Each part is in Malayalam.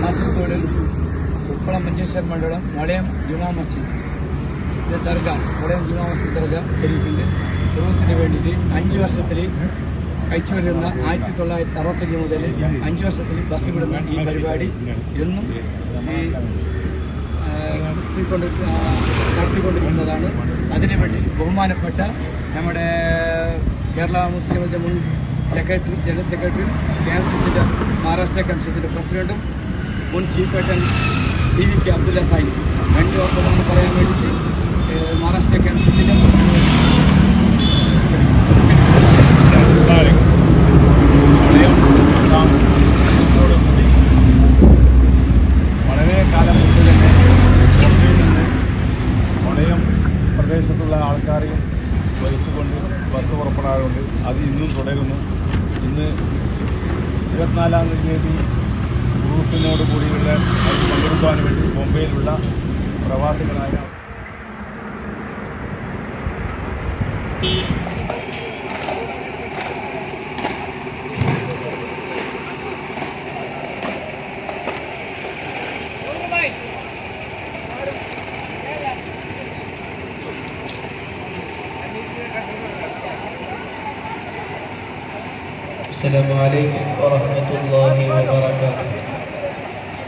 കാസർഗോഡ് ഉപ്പളം മഞ്ചേശ്വരം മണ്ഡലം വളയം ജുമാ മസ്ജിദ്. ദർഗ വളയം ജുമാ മസ്ജിദ് ദർഗ ശരിക്കുണ്ട് ദിവസത്തിന് വേണ്ടിയിട്ട് അഞ്ച് വർഷത്തിൽ കഴിച്ചുവരുന്ന ആയിരത്തി തൊള്ളായിരത്തി അറുപത്തഞ്ച് മുതൽ അഞ്ച് വർഷത്തിൽ ബസ് വിടുന്ന ഈ പരിപാടി എന്നും ഈ നടത്തിക്കൊണ്ട് നടത്തിക്കൊണ്ടിരിക്കുന്നതാണ്. അതിനുവേണ്ടി ബഹുമാനപ്പെട്ട നമ്മുടെ കേരള മുസ്ലിം മുൻ secretary general secretary K M C സിന്റെ മഹാരാഷ്ട്ര കൺസ്റ്റിറ്റ്യൂഷന്റെ പ്രസിഡന്റും മുൻ ചീഫ് ഏട്ടൻ T V K Abdulla Sahib രണ്ട് വാക്കുകളാണ് പറയാൻ വേണ്ടിയിട്ട് മഹാരാഷ്ട്ര കെ എം സി സിന്റെ വളയം ഒന്നാം ദിവസത്തോടുകൂടി വളരെ കാലം തന്നെ പ്രദേശത്തുള്ള ബസ് അത് ഇന്നും തുടരുന്നു. ഇന്ന് ഇരുപത്തിനാലാം തീയതി ക്രൂസിനോട് കൂടിയുള്ള അത് പങ്കെടുക്കാൻ വേണ്ടി ബോംബെയിലുള്ള പ്രവാസികളായ السلام عليكم ورحمة الله وبركاته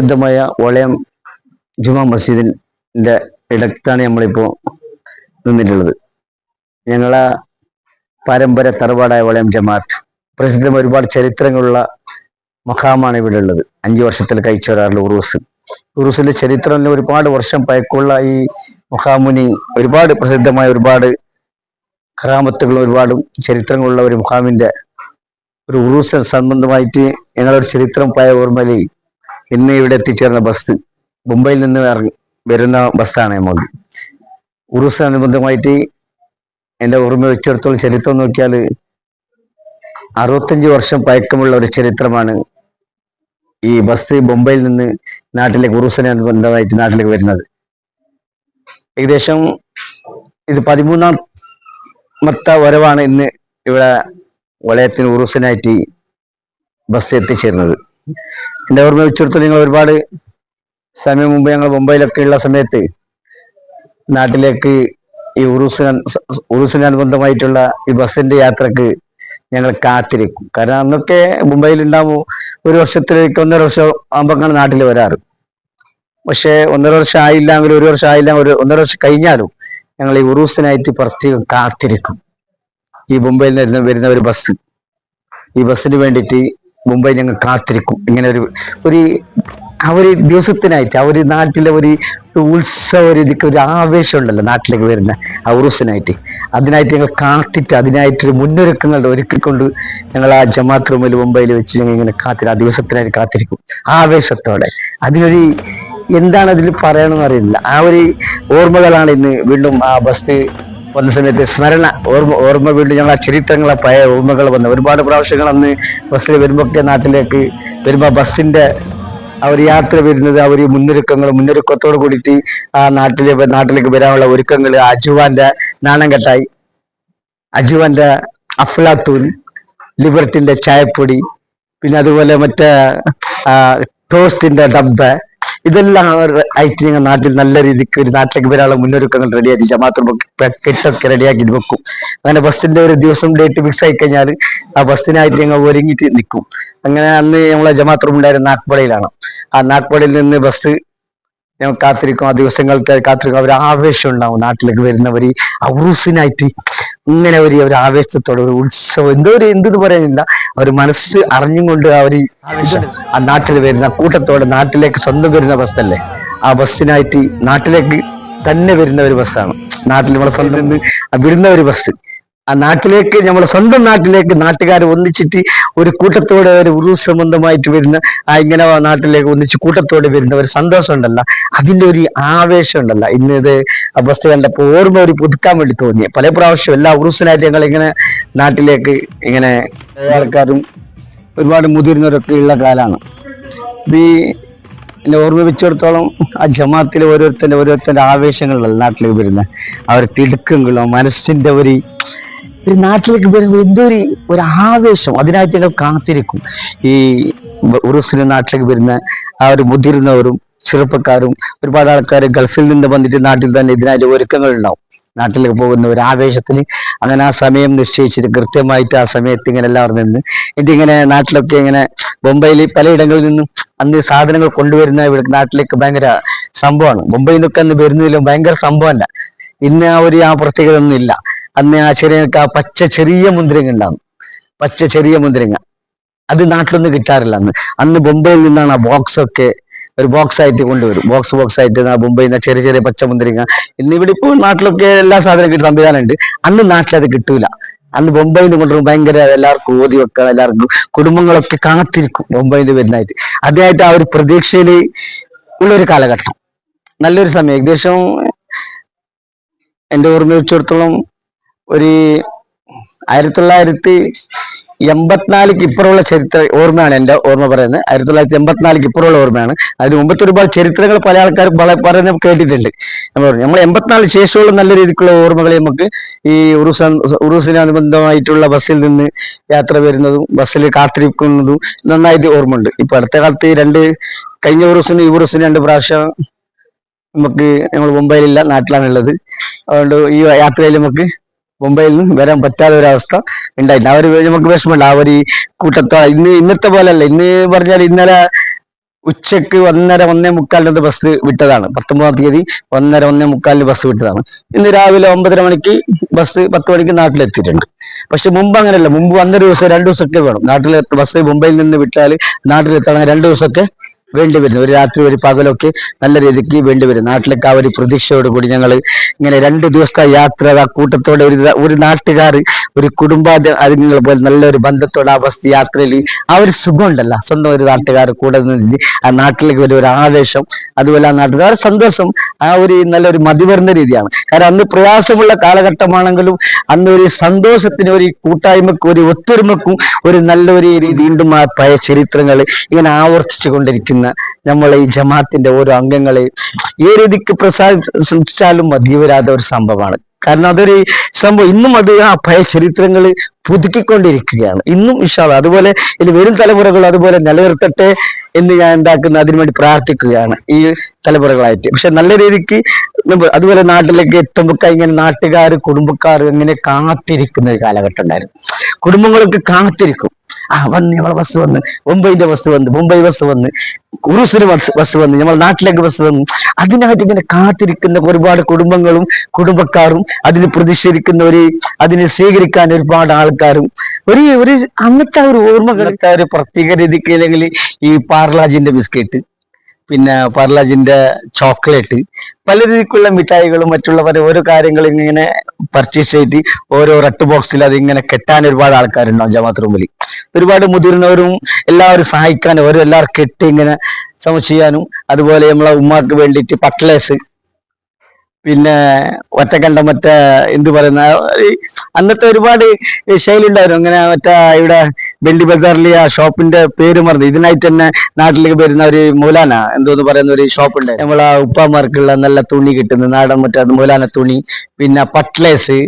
പ്രസിദ്ധമായ ഒളയം ജുമാ മസ്ജിദിന്റെ ഇടത്താണ് നമ്മളിപ്പോൾ നിന്നിട്ടുള്ളത്. ഞങ്ങളെ പരമ്പര തറവാടായ വളയം ജമാഅത്ത്. പ്രസിദ്ധം ഒരുപാട് ചരിത്രങ്ങളുള്ള മഖാമാണ് ഇവിടെ ഉള്ളത് അഞ്ചു വർഷത്തിൽ കഴിച്ചൊരാളുടെ ഉറൂസ്. ഉറൂസിന്റെ ചരിത്രം ഒരുപാട് വർഷം പഴക്കമുള്ള ഈ മുഖാമുനി ഒരുപാട് പ്രസിദ്ധമായ ഒരുപാട് കറാമത്തുകളും ഒരുപാട് ചരിത്രങ്ങളുള്ള ഒരു മുഖാമിന്റെ ഒരു ഉറൂസ് സംബന്ധമായിട്ട് ഞങ്ങളൊരു ചരിത്രം പഴയ ഓർമ്മയിൽ ഇന്ന് ഇവിടെ എത്തിച്ചേർന്ന ബസ് മുംബൈയിൽ നിന്ന് വരുന്ന ബസ്സാണ് നമുക്ക് ഉറുസ് അനുബന്ധമായിട്ട് എന്റെ ഓർമ്മ വെച്ചിടത്തോളം ചരിത്രം നോക്കിയാൽ അറുപത്തഞ്ച് വർഷം പഴക്കമുള്ള ഒരു ചരിത്രമാണ് ഈ ബസ് മുംബൈയിൽ നിന്ന് നാട്ടിലേക്ക് ഉറുസിനെ അനുബന്ധമായിട്ട് നാട്ടിലേക്ക് വരുന്നത്. ഏകദേശം ഇത് പതിമൂന്നാമത്തെ വരവാണ് ഇന്ന് ഇവിടെ വളയത്തിന് ഉറുസിനായിട്ട് ബസ് എത്തിച്ചേരുന്നത് എന്റെ ഓർമ്മ വെച്ചിടത്തോളം ഞങ്ങൾ ഒരുപാട് സമയം മുമ്പ് ഞങ്ങൾ മുംബൈയിലൊക്കെ ഉള്ള സമയത്ത് നാട്ടിലേക്ക് ഈ ഉറൂസിന് ഉറൂസിന് അനുബന്ധമായിട്ടുള്ള ഈ ബസ്സിന്റെ യാത്രയ്ക്ക് ഞങ്ങൾ കാത്തിരിക്കും. കാരണം അന്നൊക്കെ മുംബൈയിൽ ഉണ്ടാവും ഒരു വർഷത്തിലേക്ക് ഒന്നര വർഷം ആകുമ്പോഴാണ് നാട്ടിൽ വരാറ്. പക്ഷെ ഒന്നര വർഷം ആയില്ലെങ്കിൽ ഒരു വർഷം ആയില്ല ഒരു ഒന്നര വർഷം കഴിഞ്ഞാലും ഞങ്ങൾ ഈ ഉറൂസിനായിട്ട് പ്രത്യേകം കാത്തിരിക്കും. ഈ മുംബൈയിൽ നിന്ന് വരുന്ന ഒരു ബസ്. ഈ ബസ്സിന് വേണ്ടിയിട്ട് മുംബൈ ഞങ്ങൾ കാത്തിരിക്കും. ഇങ്ങനെ ഒരു ഒരു ആ ഒരു ദിവസത്തിനായിട്ട് ആ ഒരു നാട്ടിലെ ഒരു ഉത്സവ രീതിക്ക് ഒരു ആവേശം ഉണ്ടല്ലോ നാട്ടിലേക്ക് വരുന്ന ആ ഉറുസിനായിട്ട്. അതിനായിട്ട് ഞങ്ങൾ കാത്തിട്ട് അതിനായിട്ടൊരു മുന്നൊരുക്കങ്ങൾ ഒരുക്കിക്കൊണ്ട് ഞങ്ങൾ ആ ജമാത്ത് റൂമിൽ മുംബൈയിൽ വെച്ച് ഞങ്ങൾ ഇങ്ങനെ കാത്തിരി ആ ദിവസത്തിനായിട്ട് കാത്തിരിക്കും. ആവേശത്തോടെ. അതിനൊരു എന്താണ് അതിൽ പറയണമെന്ന് അറിയില്ല. ആ ഒരു ഓർമ്മകളാണ് ഇന്ന് വീണ്ടും ആ ബസ് വന്ന സമയത്ത് സ്മരണ ഓർമ്മ ഓർമ്മ വീണ്ടും ഞങ്ങൾ ആ ചരിത്രങ്ങളെ പഴയ ഓർമ്മകൾ വന്ന്. ഒരുപാട് പ്രാവശ്യങ്ങൾ അന്ന് ബസ്സിൽ വരുമ്പോഴൊക്കെ നാട്ടിലേക്ക് വരുമ്പോൾ ബസ്സിന്റെ ഒരു യാത്ര വരുന്നത് അവർ മുന്നൊരുക്കങ്ങൾ മുന്നൊരുക്കത്തോട് കൂടിയിട്ട് ആ നാട്ടിലെ നാട്ടിലേക്ക് വരാനുള്ള ഒരുക്കങ്ങൾ അജുവാന്റെ നാണംകെട്ടായി. അജുവാന്റെ അഫ്ലാത്തൂൻ ലിബർട്ടിന്റെ ചായപ്പൊടി പിന്നെ അതുപോലെ മറ്റേ ടോസ്റ്റിന്റെ ഡബ്ബ ഇതെല്ലാം ആയിട്ട് നാട്ടിൽ നല്ല രീതിക്ക് ഒരു നാട്ടിലേക്ക് വരാനുള്ള മുന്നൊരുക്കങ്ങൾ റെഡിയാക്കി ജമാഅത്ത് കെട്ടൊക്കെ റെഡിയാക്കി വെക്കും. അങ്ങനെ ബസ്സിന്റെ ഒരു ദിവസം ഡേറ്റ് ഫിക്സ് ആയി കഴിഞ്ഞാൽ ആ ബസ്സിനായിട്ട് ഞങ്ങൾ ഒരുങ്ങിയിട്ട് നിൽക്കും അങ്ങനെ അന്ന് നമ്മളെ ജമാഅത്ത് ഉണ്ടായിരുന്ന നാഗ്പടയിലാണ് ആ നാഗ്പടയിൽ നിന്ന് ബസ് ഞങ്ങൾ കാത്തിരിക്കും. ആ ദിവസങ്ങൾക്ക് കാത്തിരിക്കും. അവർ ആവേശം ഉണ്ടാവും നാട്ടിലേക്ക് വരുന്നവർ ഔറൂസിനായിട്ട് ഇങ്ങനെ ഒരു ഒരു ആവേശത്തോടെ ഒരു ഉത്സവം എന്തോ ഒരു എന്തെന്ന് പറയാനില്ല. ഒരു മനസ്സ് അറിഞ്ഞുകൊണ്ട് ആ ഒരു ആ നാട്ടിൽ വരുന്ന കൂട്ടത്തോടെ നാട്ടിലേക്ക് സ്വന്തം വരുന്ന ബസ്സല്ലേ ആ ബസ്സിനായിട്ട് നാട്ടിലേക്ക് തന്നെ വരുന്ന ഒരു ബസ്സാണ് നാട്ടിൽ നമ്മളെ സ്വന്തം വരുന്ന ഒരു ബസ് ആ നാട്ടിലേക്ക് നമ്മുടെ സ്വന്തം നാട്ടിലേക്ക് നാട്ടുകാർ ഒന്നിച്ചിട്ട് ഒരു കൂട്ടത്തോടെ ഒരു ഉറു സംബന്ധമായിട്ട് വരുന്ന ആ ഇങ്ങനെ നാട്ടിലേക്ക് ഒന്നിച്ച് കൂട്ടത്തോടെ വരുന്ന ഒരു സന്തോഷം ഉണ്ടല്ല അതിന്റെ ഒരു ആവേശം ഉണ്ടല്ല ഇന്നത് അവസ്ഥ കണ്ടപ്പോ ഓർമ്മ ഒരു പുതുക്കാൻ വേണ്ടി തോന്നി പല പ്രാവശ്യം എല്ലാ ഉറുസിനായിട്ട് ഞങ്ങൾ ഇങ്ങനെ നാട്ടിലേക്ക് ഇങ്ങനെ ആൾക്കാരും ഒരുപാട് മുതിർന്നവരൊക്കെ ഉള്ള കാലാണ്. ഈ എന്നെ ഓർമ്മ വെച്ചിടത്തോളം ആ ജമാത്തിലെ ഓരോരുത്തരുടെ ഓരോരുത്തരുടെ ആവേശങ്ങളല്ല നാട്ടിലേക്ക് വരുന്ന അവരുടെ തിടുക്കങ്ങളോ മനസ്സിന്റെ ഒരു ഒരു നാട്ടിലേക്ക് വരുമ്പോൾ എന്തോ ഒരു ആവേശം. അതിനായിട്ട് ഞങ്ങൾ കാത്തിരിക്കും. ഈ ഉറുസിന് നാട്ടിലേക്ക് വരുന്ന ആ ഒരു മുതിർന്നവരും ചെറുപ്പക്കാരും ഒരുപാട് ആൾക്കാർ ഗൾഫിൽ നിന്ന് വന്നിട്ട് നാട്ടിൽ തന്നെ ഇതിനായിട്ട് ഒരുക്കങ്ങൾ ഉണ്ടാവും നാട്ടിലേക്ക് പോകുന്ന ഒരു ആവേശത്തിന് അങ്ങനെ ആ സമയം നിശ്ചയിച്ചിട്ട് കൃത്യമായിട്ട് ആ സമയത്ത് ഇങ്ങനെ എല്ലാവരും നിന്ന് എന്നിട്ട് ഇങ്ങനെ നാട്ടിലൊക്കെ ഇങ്ങനെ ബൊംബെയിൽ പലയിടങ്ങളിൽ നിന്നും അന്ന് സാധനങ്ങൾ കൊണ്ടുവരുന്ന ഇവിടെ നാട്ടിലേക്ക് ഭയങ്കര സംഭവമാണ്. മുംബൈയിൽ നിന്നൊക്കെ അന്ന് വരുന്നതിലും ഭയങ്കര സംഭവമല്ല. ഇന്ന് ആ ഒരു ആ പ്രത്യേകത ഒന്നും ഇല്ല അന്ന് ആ ചെറിയ ആ പച്ച ചെറിയ മുന്തിരിങ്ങ ഉണ്ടാകും പച്ച ചെറിയ മുന്തിരിങ്ങ. അത് നാട്ടിലൊന്നും കിട്ടാറില്ല അന്ന്. അന്ന് ബൊംബെയിൽ നിന്നാണ് ആ ബോക്സ് ഒക്കെ ഒരു ബോക്സ് ആയിട്ട് കൊണ്ടുവരും. ബോക്സ് ബോക്സ് ആയിട്ട് ആ ബൊംബെയിൽ നിന്ന് ചെറിയ ചെറിയ പച്ച മുന്തിരിങ്ങ. ഇന്ന് ഇവിടെ ഇപ്പോൾ നാട്ടിലൊക്കെ എല്ലാ സാധനം കിട്ടുന്ന സംവിധാനം ഉണ്ട്. അന്ന് നാട്ടിൽ അത് കിട്ടൂല. അന്ന് ബൊംബെയിൽ നിന്ന് കൊണ്ടുവരും ഭയങ്കര എല്ലാവർക്കും ഓതി വെക്കുക എല്ലാവർക്കും കുടുംബങ്ങളൊക്കെ കാത്തിരിക്കും ബൊംബെയിൽ നിന്ന് വരുന്നതായിട്ട്. അതിനായിട്ട് ആ ഒരു പ്രതീക്ഷയിൽ ഉള്ളൊരു കാലഘട്ടം. നല്ലൊരു സമയം. ഏകദേശം എന്റെ ഓർമ്മ വെച്ചിടത്തോളം ഒരു ആയിരത്തി തൊള്ളായിരത്തി എൺപത്തിനാലിക്ക് ഇപ്പുറമുള്ള ചരിത്ര ഓർമ്മയാണ് എന്റെ ഓർമ്മ പറയുന്നത്. ആയിരത്തി തൊള്ളായിരത്തി എൺപത്തിനാലിക്ക് ഇപ്പുറമുള്ള ഓർമ്മയാണ്. അതിന് മുമ്പത്തെ ഒരുപാട് ചരിത്രങ്ങൾ പല ആൾക്കാരും പല പറയുന്നത് കേട്ടിട്ടുണ്ട്. നമ്മൾ എൺപത്തിനാല് ശേഷമുള്ള നല്ല രീതിക്കുള്ള ഓർമ്മകളെ നമുക്ക് ഈ ഉറുസ ഉറുസിനനുബന്ധമായിട്ടുള്ള ബസ്സിൽ നിന്ന് യാത്ര വരുന്നതും ബസ്സിൽ കാത്തിരിക്കുന്നതും നന്നായിട്ട് ഓർമ്മയുണ്ട്. ഇപ്പൊ അടുത്ത കാലത്ത് രണ്ട് കഴിഞ്ഞ ഉറുസിന് ഈ ഉറുസിന് രണ്ട് പ്രാവശ്യം നമുക്ക് നമ്മൾ മുംബൈയിലില്ല നാട്ടിലാണുള്ളത്. അതുകൊണ്ട് ഈ യാത്രയിൽ നമുക്ക് മുംബൈയിൽ നിന്ന് വരാൻ പറ്റാത്ത ഒരവസ്ഥ ആ ഒരു നമുക്ക് വിഷമമുണ്ട്. ഒരു കൂട്ടത്തോ ഇന്ന് ഇന്നത്തെ പോലല്ല ഇന്ന് പറഞ്ഞാൽ ഇന്നലെ ഉച്ചയ്ക്ക് ഒന്നര ഒന്നേ മുക്കാലിനത് ബസ് വിട്ടതാണ്. പത്തൊമ്പതാം തീയതി ഒന്നര ഒന്നേ മുക്കാലിന് ബസ് വിട്ടതാണ്. ഇന്ന് രാവിലെ ഒമ്പതര മണിക്ക് ബസ് പത്ത് മണിക്ക് നാട്ടിലെത്തിയിട്ടുണ്ട്. പക്ഷെ മുമ്പ് അങ്ങനെയല്ല. മുമ്പ് ഒന്നര ദിവസം രണ്ടു ദിവസമൊക്കെ വേണം. നാട്ടിൽ ബസ് മുംബൈയിൽ നിന്ന് വിട്ടാൽ നാട്ടിലെത്തണം രണ്ടു ദിവസമൊക്കെ വേണ്ടി വരുന്നു. ഒരു രാത്രി ഒരു പകലൊക്കെ നല്ല രീതിക്ക് വേണ്ടി വരും നാട്ടിലേക്ക് ആ ഒരു പ്രതീക്ഷയോടുകൂടി ഞങ്ങൾ ഇങ്ങനെ രണ്ട് ദിവസത്തെ യാത്ര ആ കൂട്ടത്തോടെ ഒരു ഒരു നാട്ടുകാർ ഒരു കുടുംബാദ അതുങ്ങൾ പോലെ നല്ലൊരു ബന്ധത്തോടെ ആ ബസ് യാത്രയിൽ ആ ഒരു സുഖം ഉണ്ടല്ലോ സ്വന്തം ഒരു നാട്ടുകാർ കൂടെ നിന്ന് ആ നാട്ടിലേക്ക് വലിയ ഒരു ആവേശം അതുപോലെ ആ നാട്ടുകാർ സന്തോഷം ആ ഒരു നല്ലൊരു മതിവരുന്ന രീതിയാണ്. കാരണം അന്ന് പ്രയാസമുള്ള കാലഘട്ടമാണെങ്കിലും അന്ന് ഒരു സന്തോഷത്തിന് ഒരു കൂട്ടായ്മക്കും ഒരു ഒത്തൊരുമക്കും ഒരു നല്ലൊരു രീതി വീണ്ടും ആ പഴയ ചരിത്രങ്ങൾ ഇങ്ങനെ ആവർത്തിച്ചു കൊണ്ടിരിക്കുന്ന. നമ്മളെ ഈ ജമാഅത്തിന്റെ ഓരോ അംഗങ്ങളെ ഈ രീതിക്ക് പ്രസാദിച്ചാലും മതി. വരാത്ത ഒരു സംഭവമാണ്. കാരണം അതൊരു സംഭവം ഇന്നും അത് ആ പഴയ ചരിത്രങ്ങൾ പുതുക്കിക്കൊണ്ടിരിക്കുകയാണ്. ഇന്നും ഇഷാദ് അതുപോലെ ഇനി വരും തലമുറകൾ അതുപോലെ നിലനിർത്തട്ടെ എന്ന് ഞാൻ എന്താക്കുന്ന അതിനുവേണ്ടി പ്രാർത്ഥിക്കുകയാണ് ഈ തലമുറകളായിട്ട്. പക്ഷെ നല്ല രീതിക്ക് അതുപോലെ നാട്ടിലേക്ക് എത്തുമ്പോൾ ഇങ്ങനെ നാട്ടുകാർ കുടുംബക്കാർ ഇങ്ങനെ കാത്തിരിക്കുന്ന ഒരു കാലഘട്ടം ഉണ്ടായിരുന്നു. കുടുംബങ്ങളൊക്കെ കാത്തിരിക്കും. ആ വന്ന് നമ്മളെ ബസ് വന്ന്. മുംബൈന്റെ ബസ് വന്ന് മുംബൈ ബസ് വന്ന് ഉറുസിന് ബസ് ബസ് വന്ന് നമ്മൾ നാട്ടിലേക്ക് ബസ് വന്ന്. അതിനായിട്ട് ഇങ്ങനെ കാത്തിരിക്കുന്ന ഒരുപാട് കുടുംബങ്ങളും കുടുംബക്കാരും അതിന് പ്രതിഷേധിക്കുന്ന ഒരു അതിനെ സ്വീകരിക്കാൻ ഒരുപാട് ആൾക്കാരും. ഒരു ഒരു അന്നത്തെ ഒരു ഓർമ്മകളൊക്കെ ഒരു പ്രത്യേക രീതിക്ക് അല്ലെങ്കിൽ ഈ പാർലാജിന്റെ ബിസ്ക്കറ്റ് പിന്നെ പാർലാജിന്റെ ചോക്ലേറ്റ്. പല രീതിക്കുള്ള മിഠായികളും മറ്റുള്ള പല ഓരോ കാര്യങ്ങളും ഇങ്ങനെ പർച്ചേസ് ചെയ്തിട്ട് ഓരോ റട്ട് ബോക്സിൽ അത് ഇങ്ങനെ കെട്ടാൻ ഒരുപാട് ആൾക്കാരുണ്ടാവും ജമാത്ത് റൂമിൽ ഒരുപാട് മുതിർന്നവരും എല്ലാവരും സഹായിക്കാനും ഓരോ എല്ലാവരും കെട്ടി ഇങ്ങനെ ചെയ്യാനും അതുപോലെ നമ്മളെ ഉമ്മാക്ക് വേണ്ടിയിട്ട് പട്ട്ലേസ് പിന്നെ ഒറ്റക്കണ്ടം മറ്റേ എന്ത് പറയുന്ന അന്നത്തെ ഒരുപാട് ശൈലി ഉണ്ടായിരുന്നു അങ്ങനെ മറ്റേ ഇവിടെ ബെല്ലി ബസാറിലെ ആ ഷോപ്പിന്റെ പേര് മറന്നു. ഇതിനായിട്ട് തന്നെ നാട്ടിലേക്ക് വരുന്ന ഒരു മൂലാന എന്തോന്ന് പറയുന്ന ഒരു ഷോപ്പ് ഉണ്ട് നമ്മളെ ഉപ്പാമാർക്കുള്ള നല്ല തുണി കിട്ടുന്ന. നാടൻ മറ്റേ മൂലാന തുണി പിന്നെ പട്ട്ലേസ്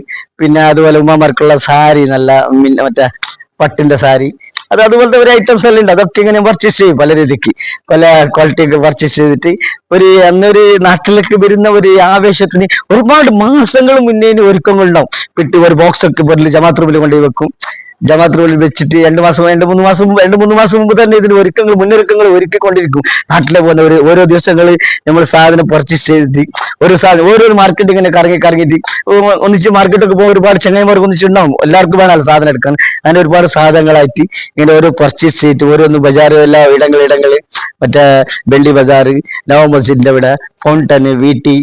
പിന്നെ അതുപോലെ ഉമ്മമാർക്കുള്ള സാരി നല്ല മറ്റേ പട്ടിന്റെ സാരി. അത് അതുപോലത്തെ ഒരു ഐറ്റംസ് എല്ലാം ഉണ്ട്. അതൊക്കെ ഇങ്ങനെ പർച്ചേസ് ചെയ്യും പല രീതിക്ക്. പല ക്വാളിറ്റി ഒക്കെ പർച്ചേസ് ചെയ്തിട്ട് ഒരു അന്നൊരു നാട്ടിലേക്ക് വരുന്ന ഒരു ആവേശത്തിന് ഒരുപാട് മാസങ്ങൾ മുന്നേ ഒരുക്കങ്ങൾ ഉണ്ടാവും. പിട്ടി ഒരു ബോക്സ് ഒക്കെ പൊരിൽ ജമാത്രൂമിൽ കൊണ്ടുപോയി വെക്കും. ജമാഅത്തിനുള്ളിൽ വെച്ചിട്ട് രണ്ട് മാസം രണ്ട് മൂന്ന് മാസം മുമ്പ് രണ്ട് മൂന്ന് മാസം മുമ്പ് തന്നെ ഇതിന് ഒരുക്കങ്ങൾ മുന്നൊരുക്കങ്ങൾ ഒരുക്കിക്കൊണ്ടിരിക്കും. നാട്ടിലെ പോകുന്ന ഒരു ഓരോ ദിവസങ്ങൾ നമ്മൾ സാധനം പർച്ചേസ് ചെയ്തിട്ട് ഒരു സാധനം ഓരോ മാർക്കറ്റ് ഇങ്ങനെ കറങ്ങി കറങ്ങിയിട്ട് ഒന്നിച്ച് മാർക്കറ്റൊക്കെ പോകുമ്പോൾ ഒരുപാട് ചങ്ങായിമാർക്ക് ഒന്നിച്ചുണ്ടാവും എല്ലാവർക്കും വേണമല്ലോ സാധനം എടുക്കാൻ. അങ്ങനെ ഒരുപാട് സാധനങ്ങളായിട്ട് ഇങ്ങനെ ഓരോ പർച്ചേസ് ചെയ്തിട്ട് ഓരോന്ന് ബജാർ എല്ലാ ഇടങ്ങൾ മറ്റേ വെള്ളി ബജാർ നവ മസ്ജിദിന്റെ അവിടെ ഫൗണ്ടൻ വീട്ടി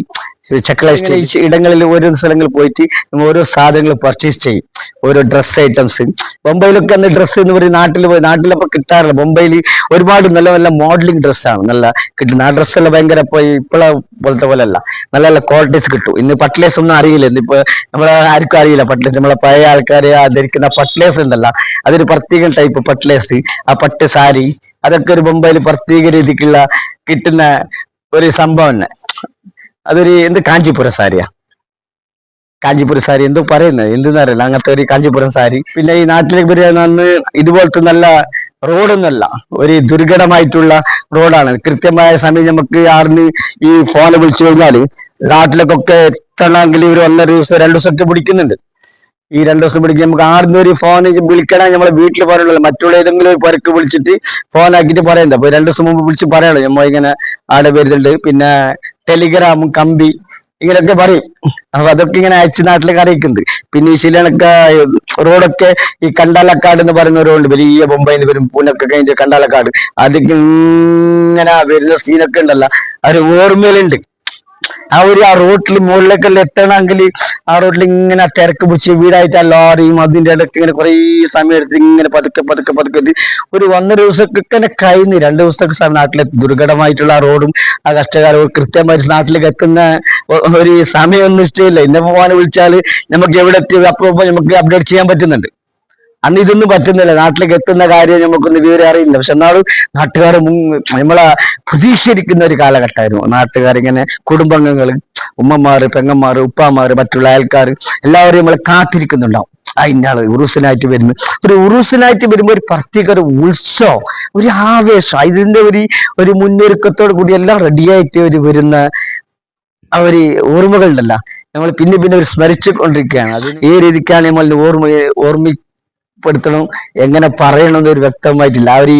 സ്റ്റേജ് ഇടങ്ങളിൽ ഓരോ സ്ഥലങ്ങളിൽ പോയിട്ട് നമ്മൾ ഓരോ സാധനങ്ങൾ പർച്ചേസ് ചെയ്യും. ഓരോ ഡ്രസ് ഐറ്റംസ് ബൊംബൈയിലൊക്കെ അന്ന് ഡ്രസ്സ് എന്ന് പറയും നാട്ടിൽ പോയി നാട്ടിലപ്പോൾ കിട്ടാറില്ല. ബൊംബൈയിൽ ഒരുപാട് നല്ല നല്ല മോഡലിംഗ് ഡ്രസ്സാണ് നല്ല കിട്ടുന്ന ആ ഡ്രസ്സെല്ലാം ഭയങ്കര പോയി ഇപ്പോഴെ പോലത്തെ പോലെ അല്ല നല്ല നല്ല ക്വാളിറ്റീസ് കിട്ടും. ഇന്ന് പട്ട്ലേസ് ഒന്നും അറിയില്ല. ഇന്നിപ്പോ നമ്മളെ ആർക്കും അറിയില്ല പട്ട്ലേസ് നമ്മളെ പഴയ ആൾക്കാർ ധരിക്കുന്ന പട്ട്ലേസ് ഉണ്ടല്ലോ അതൊരു പ്രത്യേക ടൈപ്പ് പട്ട്ലേസ് ആ പട്ട് സാരി. അതൊക്കെ ഒരു ബൊംബൈയിൽ പ്രത്യേക രീതിക്കുള്ള കിട്ടുന്ന ഒരു സംഭവം തന്നെ. അതൊരു എന്ത് കാഞ്ചിപുരം സാരിയാ? കാഞ്ചിപുരം സാരി എന്തോ പറയുന്നത് എന്തെന്നറിയില്ല അങ്ങനത്തെ ഒരു കാഞ്ചീപുരം സാരി. പിന്നെ ഈ നാട്ടിലേക്ക് വരിക ഇതുപോലത്തെ നല്ല റോഡൊന്നുമല്ല. ഒരു ദുർഘടമായിട്ടുള്ള റോഡാണ്. കൃത്യമായ സമയം നമുക്ക് ആറിന് ഈ ഫോൺ വിളിച്ചു കഴിഞ്ഞാൽ നാട്ടിലേക്കൊക്കെ എത്തണമെങ്കിൽ ഒരു ഒന്നര ദിവസം രണ്ടു ദിവസമൊക്കെ പിടിക്കുന്നുണ്ട്. ഈ രണ്ടു ദിവസം പിടിക്കും നമുക്ക് ആറിന് ഒരു ഫോൺ വിളിക്കണം നമ്മളെ വീട്ടിൽ പറയാനുള്ളൂ മറ്റുള്ള ഏതെങ്കിലും ഒരു പരക്ക് വിളിച്ചിട്ട് ഫോൺ ആക്കിയിട്ട് പറയണ്ട. അപ്പൊ രണ്ടു ദിവസം മുമ്പ് വിളിച്ച് പറയണോ. നമ്മൾ ഇങ്ങനെ ആടെ വരുന്നുണ്ട്. പിന്നെ ടെലിഗ്രാമും കമ്പി ഇങ്ങനെയൊക്കെ പറയും. അപ്പൊ അതൊക്കെ ഇങ്ങനെ അയച്ച് നാട്ടിലേക്ക് കറിയിക്കുന്നുണ്ട് പിന്നെ ഈ ശിലണൊക്കെ റോഡൊക്കെ ഈ കണ്ടാലക്കാട് എന്ന് പറയുന്ന റോഡ് വലിയ ബൊമ്പൈന്ന് വരും. പൂനൊക്കെ കഴിഞ്ഞ് കണ്ടാലക്കാട്. അതൊക്കെ ഇങ്ങനെ വരുന്ന സീനൊക്കെ ഉണ്ടല്ലോ. ഒരു ഓർമ്മയിലുണ്ട് ആ ഒരു ആ റോട്ടിൽ മുകളിലേക്കെല്ലാം എത്തണമെങ്കിൽ ആ റോട്ടിൽ ഇങ്ങനെ തിരക്ക് പിടിച്ച് വീടായിട്ട് ആ ലോറിയും അതിന്റെ ഇടയ്ക്ക് ഇങ്ങനെ കുറേ സമയം എടുത്ത് ഇങ്ങനെ പതുക്കെ പതുക്കെ പതുക്കെ ഒരു വന്ന ദിവസമൊക്കെ കഴിഞ്ഞ് രണ്ട് ദിവസത്തൊക്കെ സമയം നാട്ടിലെത്തി. ദുർഘടമായിട്ടുള്ള ആ റോഡും ആ കഷ്ടകാലം കൃത്യമായിട്ട് നാട്ടിലേക്ക് എത്തുന്ന ഒരു സമയം ഒന്നും ഇഷ്ടമില്ല. ഇന്ന പോകാൻ വിളിച്ചാൽ നമുക്ക് എവിടെ എത്തി? അപ്പോൾ നമുക്ക് അപ്ഡേറ്റ് ചെയ്യാൻ പറ്റുന്നുണ്ട്. അന്ന് ഇതൊന്നും പറ്റുന്നില്ല. നാട്ടിലേക്ക് എത്തുന്ന കാര്യം നമുക്കൊന്ന് വിവരം അറിയില്ല. പക്ഷെ എന്നാലും നാട്ടുകാർ നമ്മളെ പ്രതീക്ഷിച്ചിരിക്കുന്ന ഒരു കാലഘട്ടമായിരുന്നു. നാട്ടുകാരിങ്ങനെ കുടുംബാംഗങ്ങൾ ഉമ്മമാർ പെങ്ങന്മാർ ഉപ്പാമാർ മറ്റുള്ള അയൽക്കാർ എല്ലാവരും നമ്മളെ കാത്തിരിക്കുന്നുണ്ടാവും. ഇന്നാൾ ഉറൂസിനായിട്ട് വരുന്നു. ഒരു ഉറൂസിനായിട്ട് വരുമ്പോൾ ഒരു പ്രത്യേക ഒരു ഉത്സവം ഒരു ആവേശം ഇതിന്റെ ഒരു ഒരു മുന്നൊരുക്കത്തോട് കൂടി എല്ലാം റെഡിയായിട്ട് ഒരു വരുന്ന ആ ഒരു ഓർമ്മകളുണ്ടല്ല. നമ്മൾ പിന്നെ പിന്നെ ഒരു സ്മരിച്ചു കൊണ്ടിരിക്കുകയാണ് അത് ഈ രീതിക്കാണ് നമ്മൾ ഓർമ്മ ഓർമ്മപ്പെടുത്തണം എങ്ങനെ പറയണമെന്ന് ഒരു വ്യക്തമായിട്ടില്ല. ആ ഒരു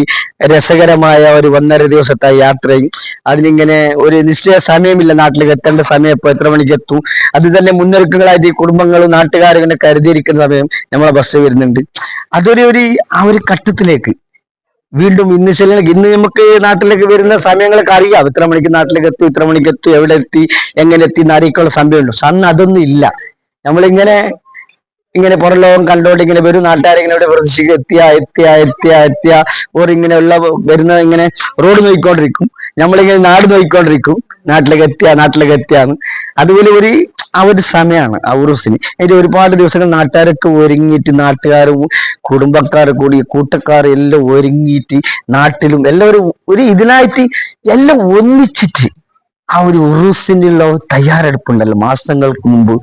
രസകരമായ ഒരു ഒന്നര ദിവസത്തെ യാത്രയും അതിനിങ്ങനെ ഒരു നിശ്ചയ സമയമില്ല നാട്ടിലേക്ക് എത്തേണ്ട സമയം ഇപ്പൊ എത്ര മണിക്ക് എത്തും. അത് തന്നെ മുന്നൊരുക്കങ്ങളായിട്ട് ഈ കുടുംബങ്ങളും നാട്ടുകാരും ഇങ്ങനെ കരുതിയിരിക്കുന്ന സമയം നമ്മളെ ബസ് വരുന്നുണ്ട്. അതൊരു ഒരു ആ ഒരു ഘട്ടത്തിലേക്ക് വീണ്ടും ഇന്ന് ചില ഇന്ന് നമുക്ക് നാട്ടിലേക്ക് വരുന്ന സമയങ്ങളൊക്കെ അറിയാം. ഇത്ര മണിക്ക് നാട്ടിലേക്ക് എത്തും ഇത്ര മണിക്ക് എത്തും എവിടെ എത്തി എങ്ങനെ എത്തി എന്ന് അറിയിക്കാനുള്ള സമയമുണ്ട്. അന്ന് അതൊന്നും ഇല്ല. നമ്മളിങ്ങനെ ഇങ്ങനെ പുറം ലോകം കണ്ടോണ്ട് ഇങ്ങനെ വരും നാട്ടുകാരിങ്ങനെ ഇവിടെ പ്രതീക്ഷിക്കുക എത്തിയ എത്തിയ എത്തിയ എത്തിയ. ഓർ ഇങ്ങനെയുള്ള വരുന്ന ഇങ്ങനെ റോഡ് നോക്കിക്കൊണ്ടിരിക്കും നമ്മളിങ്ങനെ നാട് നോക്കിക്കൊണ്ടിരിക്കും നാട്ടിലേക്ക് എത്തിയ നാട്ടിലേക്ക് എത്തിയാന്ന്. അതുപോലെ ഒരു ആ ഒരു സമയമാണ് ആ ഉറൂസിന് അതിന്റെ ഒരുപാട് ദിവസങ്ങൾ നാട്ടുകാരൊക്കെ ഒരുങ്ങിയിട്ട് നാട്ടുകാരും കുടുംബക്കാർ കൂടി കൂട്ടക്കാർ എല്ലാം ഒരുങ്ങിയിട്ട് നാട്ടിലും എല്ലാവരും ഒരു ഇതിനായിട്ട് എല്ലാം ഒന്നിച്ചിട്ട് ആ ഒരു ഉറൂസിന്റെ ഉള്ള തയ്യാറെടുപ്പുണ്ടല്ലോ. മാസങ്ങൾക്ക് മുമ്പ്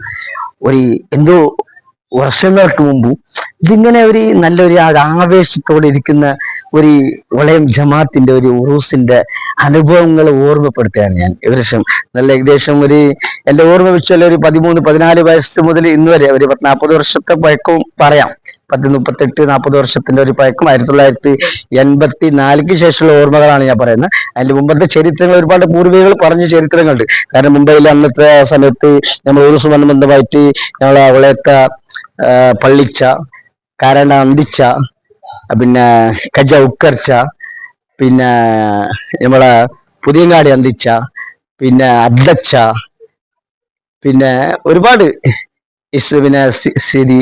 ഒരു എന്തോ വർഷങ്ങൾക്ക് മുമ്പ് ഇതിങ്ങനെ ഒരു നല്ലൊരു ആവേശത്തോടെ ഇരിക്കുന്ന ഒരു വളയം ജമാത്തിന്റെ ഒരു ഉറൂസിന്റെ അനുഭവങ്ങൾ ഓർമ്മപ്പെടുത്തുകയാണ് ഞാൻ. ഏകദേശം നല്ല ഏകദേശം ഒരു എന്റെ ഓർമ്മ വെച്ചാൽ ഒരു പതിമൂന്ന് പതിനാല് വയസ്സ് മുതൽ ഇന്ന് വരെ ഒരു നാൽപ്പത് വർഷത്തെ പഴക്കവും പറയാം. പത്ത് മുപ്പത്തെട്ട് നാൽപ്പത് വർഷത്തിന്റെ ഒരു പഴക്കം ആയിരത്തി തൊള്ളായിരത്തി എൺപത്തി നാലിക്ക് ശേഷമുള്ള ഓർമ്മകളാണ് ഞാൻ പറയുന്നത്. അതിന്റെ മുമ്പത്തെ ചരിത്രങ്ങൾ ഒരുപാട് പൂർവികൾ പറഞ്ഞ ചരിത്രങ്ങളുണ്ട്. കാരണം മുംബൈയിൽ അന്നത്തെ സമയത്ത് നമ്മൾ ഉറുസ് ബന്ധമായിട്ട് നമ്മളെ അവളെയൊക്കെ പള്ളിച്ച കാരണ അന്തിച്ച പിന്നെ കജ ഉക്കർച്ച പിന്നെ നമ്മളെ പുതിയങ്ങാടി അന്തിച്ച പിന്നെ അദ്ദച്ച പിന്നെ ഒരുപാട് ഇസ് പിന്നെ സിരി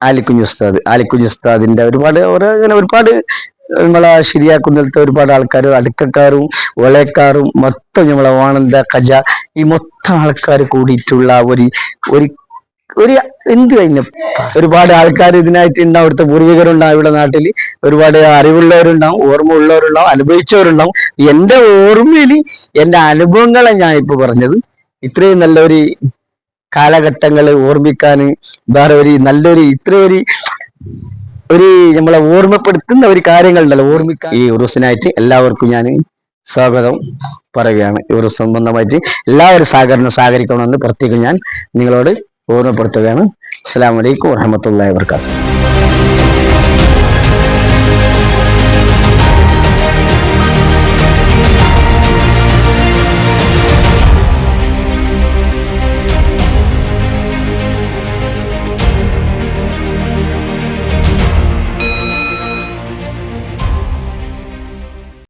ആലിക്കുഞ്ഞ് ഉസ്താദ് ആലിക്കുഞ്ഞ് ഉസ്താദിന്റെ ഒരുപാട് ഓരോ ഇങ്ങനെ ഒരുപാട് നമ്മളെ ശരിയാക്കുന്നിടത്ത് ഒരുപാട് ആൾക്കാർ അടുക്കക്കാരും ഒളയക്കാരും മൊത്തം നമ്മളെ വാണന്ത കജ ഈ മൊത്തം ആൾക്കാർ കൂടിയിട്ടുള്ള ഒരു ഒരു ഒരു എന്ത് കഴിഞ്ഞ? ഒരുപാട് ആൾക്കാർ ഇതിനായിട്ട് ഉണ്ടാവും. അവിടുത്തെ പൂർവികരുണ്ടാവും ഇവിടെ നാട്ടിൽ ഒരുപാട് അറിവുള്ളവരുണ്ടാവും ഓർമ്മ ഉള്ളവരുണ്ടാവും അനുഭവിച്ചവരുണ്ടാവും. എന്റെ ഓർമ്മയിൽ എന്റെ അനുഭവങ്ങളെ ഞാൻ ഇപ്പൊ പറഞ്ഞത്. ഇത്രയും നല്ലൊരു കാലഘട്ടങ്ങൾ ഓർമ്മിക്കാൻ വേറെ ഒരു നല്ലൊരു ഇത്രയൊരു ഒരു നമ്മളെ ഓർമ്മപ്പെടുത്തുന്ന ഒരു കാര്യങ്ങളുണ്ടല്ലോ ഓർമ്മിക്കാൻ. ഈ ഉറുസിനായിട്ട് എല്ലാവർക്കും ഞാൻ സ്വാഗതം പറയുകയാണ്. ഈ ഉറുസ് സംബന്ധമായിട്ട് എല്ലാവരും സഹകരണം സഹകരിക്കണമെന്ന് പ്രത്യേകം ഞാൻ നിങ്ങളോട് ഓർമ്മപ്പെടുത്തുകയാണ് അസ്സാം വലൈക്കും വാഹമത്തല്ലാ വർക്കാത്തു